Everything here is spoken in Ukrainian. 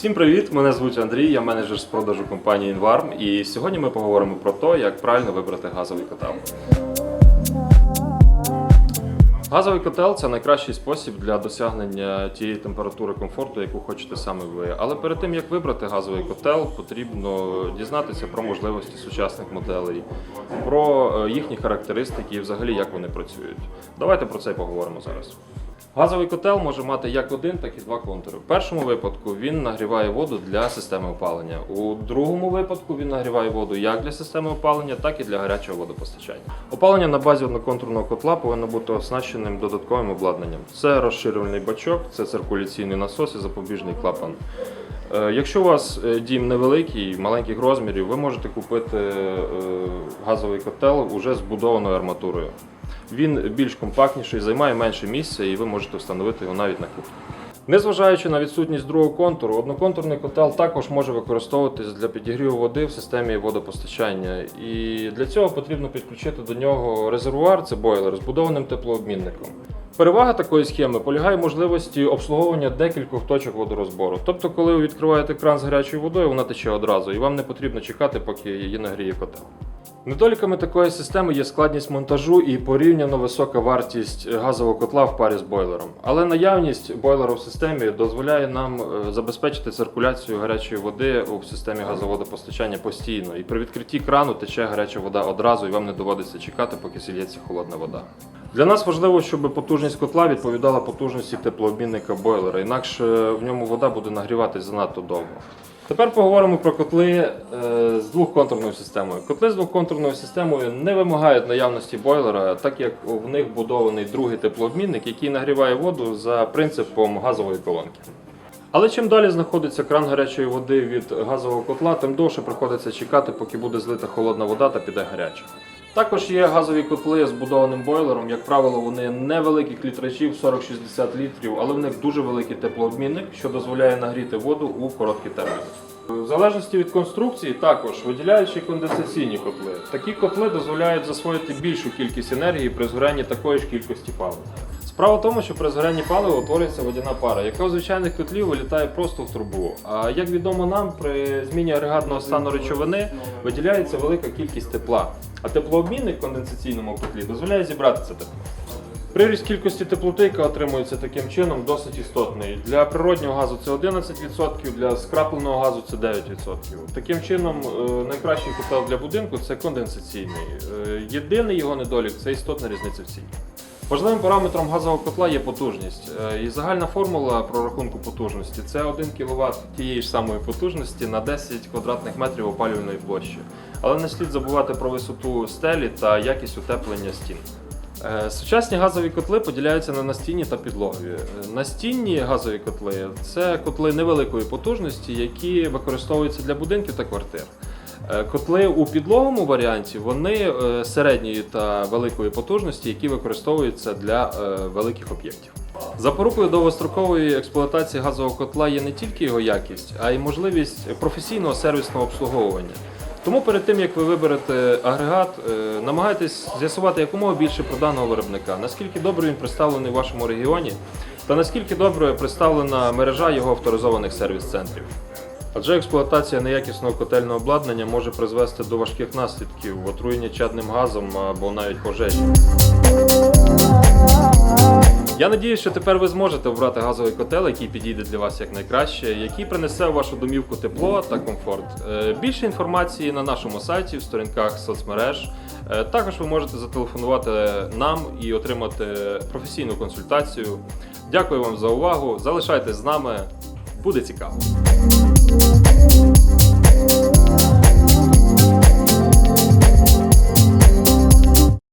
Всім привіт! Мене звуть Андрій, я менеджер з продажу компанії Invarm. І сьогодні ми поговоримо про те, як правильно вибрати газовий котел. Газовий котел це найкращий спосіб для досягнення тієї температури комфорту, яку хочете саме ви. Але перед тим як вибрати газовий котел, потрібно дізнатися про можливості сучасних моделей, про е, їхні характеристики і взагалі як вони працюють. Давайте про це й поговоримо зараз. Газовий котел може мати як один, так і два контури. В першому випадку він нагріває воду для системи опалення. У другому випадку він нагріває воду як для системи опалення, так і для гарячого водопостачання. Опалення на базі одноконтурного котла повинно бути оснащеним додатковим обладнанням. Це розширювальний бачок, це циркуляційний насос і запобіжний клапан. Е, Якщо у вас е, дім невеликий, маленьких розмірів, ви можете купити е, газовий котел уже збудованою арматурою. Він більш компактніший, займає менше місця і ви можете встановити його навіть на кухні. Незважаючи на відсутність другого контуру, одноконтурний котел також може використовуватись для підігріву води в системі водопостачання. І для цього потрібно підключити до нього резервуар, це бойлер, з будованим теплообмінником. Перевага такої схеми полягає в можливості обслуговування декількох точок водорозбору. Тобто, коли ви відкриваєте кран з гарячою водою, вона тече одразу, і вам не потрібно чекати, поки її нагріє котел. Недоліками такої системи є складність монтажу і порівняно висока вартість газового котла в парі з бойлером. Але наявність бойлера в системі дозволяє нам е, забезпечити циркуляцію гарячої води у системі газоводопостачання постійно. І при відкритті крану тече гаряча вода одразу, і вам не доводиться чекати, поки сільється холодна вода. Для нас важливо, щоб потужність котла відповідала потужності теплообмінника бойлера, інакше в ньому вода буде нагріватися занадто довго. Тепер поговоримо про котли е, з двохконтурною системою. Котли з двохконтурною системою не вимагають наявності бойлера, так як в них будований другий теплообмінник, який нагріває воду за принципом газової колонки. Але чим далі знаходиться кран гарячої води від газового котла, тим довше приходиться чекати, поки буде злита холодна вода та піде гаряча. Також є газові котли з будованим бойлером. Як правило, вони невеликих літрачів 40-60 літрів, але в них дуже великий теплообмінник, що дозволяє нагріти воду у короткі терміни. В залежності від конструкції, також виділяючи конденсаційні котли. Такі котли дозволяють засвоїти більшу кількість енергії при згорянні такої ж кількості палива. Справа в тому, що при згорянні палива утворюється водяна пара, яка у звичайних котлів вилітає просто в трубу. А як відомо нам, при зміні агрегатного стану речовини виділяється велика кількість тепла. А теплообмінник в конденсаційному котлі дозволяє зібрати це тепло. Приріст кількості теплоти, яка отримується таким чином, досить істотний. Для природнього газу це 11%, для скрапленого газу це 9%. Таким чином, е, найкращий котел для будинку це конденсаційний. Е, Єдиний його недолік це істотна різниця в ціні. Важливим параметром газового котла є потужність. Е, І загальна формула прорахунку потужності це 1 кВт тієї ж самої потужності на 10 квадратних метрів опалювальної площі. Але не слід забувати про висоту стелі та якість утеплення стін. Е, Сучасні газові котли поділяються на настінні та підлогові. Е, Настінні газові котли це котли невеликої потужності, які використовуються для будинків та квартир. Е, Котли у підлоговому варіанті вони е, середньої та великої потужності, які використовуються для е, великих об'єктів. Запорукою довгострокової експлуатації газового котла є не тільки його якість, а й можливість професійного сервісного обслуговування. Тому перед тим як ви виберете агрегат, намагайтесь з'ясувати якомога більше про даного виробника, наскільки добре він представлений в вашому регіоні, та наскільки добре представлена мережа його авторизованих сервіс-центрів. Адже експлуатація неякісного котельного обладнання може призвести до важких наслідків, отруєння чадним газом або навіть пожежі. Я надіюсь, що тепер ви зможете обрати газовий котел, який підійде для вас якнайкраще, який принесе в вашу домівку тепло та комфорт. Е, Більше інформації на нашому сайті, в сторінках соцмереж. Е, Також ви можете зателефонувати нам і отримати професійну консультацію. Дякую вам за увагу. Залишайтесь з нами, буде цікаво.